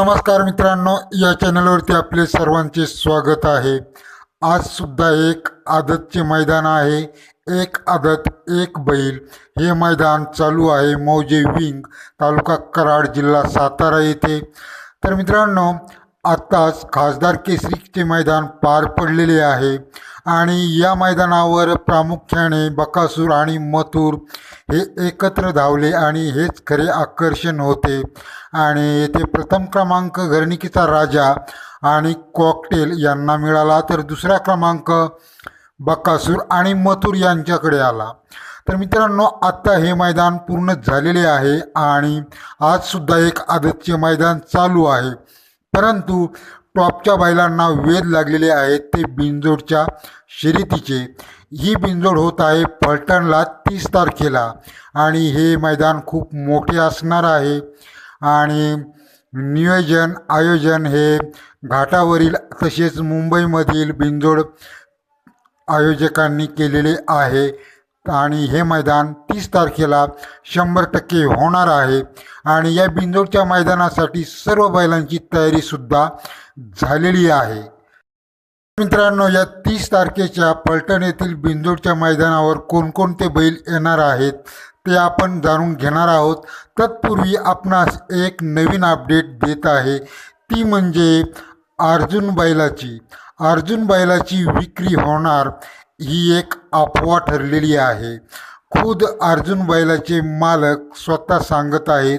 नमस्कार मित्रांनो या चॅनलवरती आपले सर्वांचे स्वागत आहे. आज सुद्धा एक आदतचे मैदान आहे. एक आदत एक बैल. हे मैदान चालू आहे मौजे विंग तालुका कराड जिल्हा सातारा येथे. तर मित्रांनो आत्ताच खासदार केसरीचे मैदान पार पडलेले आहे. आणि या मैदानावर प्रामुख्याने बकासूर आणि मथुर हे एकत्र धावले आणि हेच खरे आकर्षण होते. आणि येथे प्रथम क्रमांक घरणिकीचा राजा आणि कॉकटेल यांना मिळाला. तर दुसरा क्रमांक बकासूर आणि मथुर यांच्याकडे आला. तर मित्रांनो आत्ता हे मैदान पूर्ण झालेले आहे आणि आजसुद्धा एक आदतचे मैदान चालू आहे. परंतु टॉपच्या बैलांना वेध लागलेले आहेत ते बिंजोडच्या शर्यतीचे. ही बिंजोड होत आहे फलटणला तीस तारखेला. आणि हे मैदान खूप मोठे असणार आहे. आणि नियोजन आयोजन हे घाटावरील तसेच मुंबईमधील बिंजोड आयोजकांनी केलेले आहे. आणि हे मैदान तीस तारखेला शंभर टक्के होणार आहे. आणि या बिंजोडच्या मैदानासाठी सर्व बैलांची तयारीसुद्धा झालेली आहे. मित्रांनो या तीस तारखेच्या पलटण येथील बिंजोडच्या मैदानावर कोणकोणते बैल येणार आहेत ते आपण जाणून घेणार आहोत. तत्पूर्वी आपणास एक नवीन अपडेट देत आहे. ती म्हणजे अर्जुन बैलाची. अर्जुन बैलाची विक्री होणार ही एक अफवा ठरलेली आहे. खुद अर्जुन बैलाचे मालक स्वतः सांगत आहेत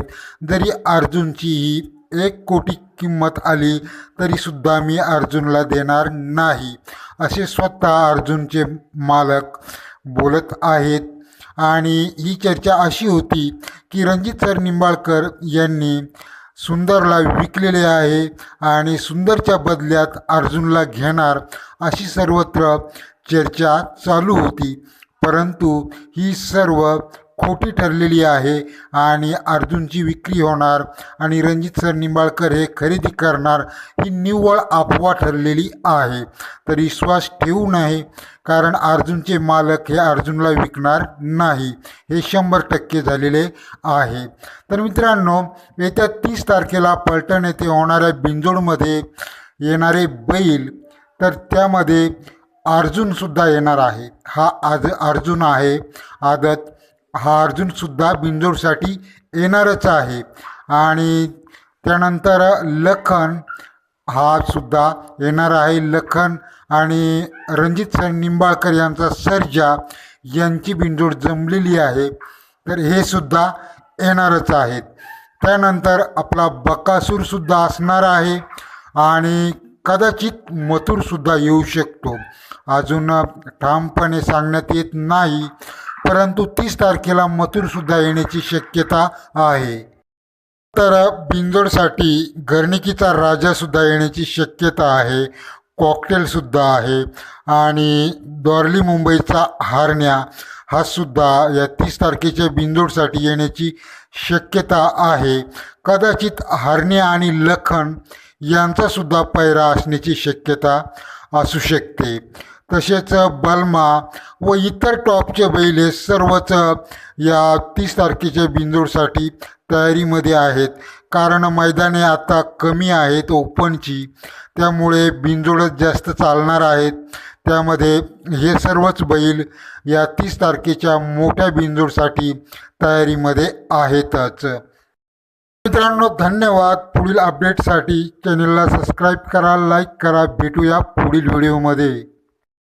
जरी अर्जुनची ही एक कोटी किंमत आली तरीसुद्धा मी अर्जुनला देणार नाही असे स्वतः अर्जुनचे मालक बोलत आहेत. आणि ही चर्चा अशी होती की रणजित सर निंबाळकर यांनी सुंदरला विकलेले आहे आणि सुंदरच्या बदल्यात अर्जुनला घेणार अशी सर्वत्र चर्चा चालू होती. परंतु ही सर्व खोटी ठरलेली आहे आणि अर्जुनची विक्री होणार आणि रणजित सर निंबाळकर हे खरेदी करणार ही निव्वळ अफवा ठरलेली आहे. तर विश्वास ठेवू नये कारण अर्जुनचे मालक हे अर्जुनला विकणार नाही हे शंभर टक्के झालेले आहे. तर मित्रांनो येत्या तीस तारखेला पलटण येथे होणाऱ्या बिंजोडमध्ये येणारे बैल तर त्यामध्ये अर्जुनसुद्धा येणार आहे. हा आज अर्जुन आहे आदत हा अर्जुनसुद्धा बिंजोडसाठी येणारच आहे. आणि त्यानंतर लखन हा सुद्धा येणार आहे. लखन आणि रणजित सर निंबाळकर यांचा सर्जा यांची बिंजोड जमलेली आहे. तर हे सुद्धा येणारच आहेत. त्यानंतर आपला बकासूरसुद्धा असणार आहे. आणि कदाचित मथुरसुद्धा येऊ शकतो. अजून ठामपणे सांगण्यात येत नाही. परंतु तीस तारखेला मथुरसुद्धा येण्याची शक्यता आहे. तर बिंजोडसाठी गर्णिकीचा राजासुद्धा येण्याची शक्यता आहे. कॉकटेलसुद्धा आहे. आणि दॉर्ली मुंबईचा हारण्या हा सुद्धा या तीस तारखेच्या बिंजोडसाठी येण्याची शक्यता आहे. कदाचित हारण्या आणि लखन यांचासुद्धा पैरा असण्याची शक्यता असू शकते. तसेच बलमा व इतर टॉपचे बैल हे सर्वच या तीस तारखेच्या बिंजोडसाठी तयारीमध्ये आहेत. कारण मैदाने आता कमी आहेत ओपनची. त्यामुळे बिंजोडच जास्त चालणार आहेत. त्यामध्ये हे सर्वच बैल या तीस तारखेच्या मोठ्या बिंजोडसाठी तयारीमध्ये आहेतच. मित्रांनो धन्यवाद पुढील अपडेटसाठी चॅनलला सबस्क्राईब करा लाईक करा. भेटूया पुढील व्हिडिओमध्ये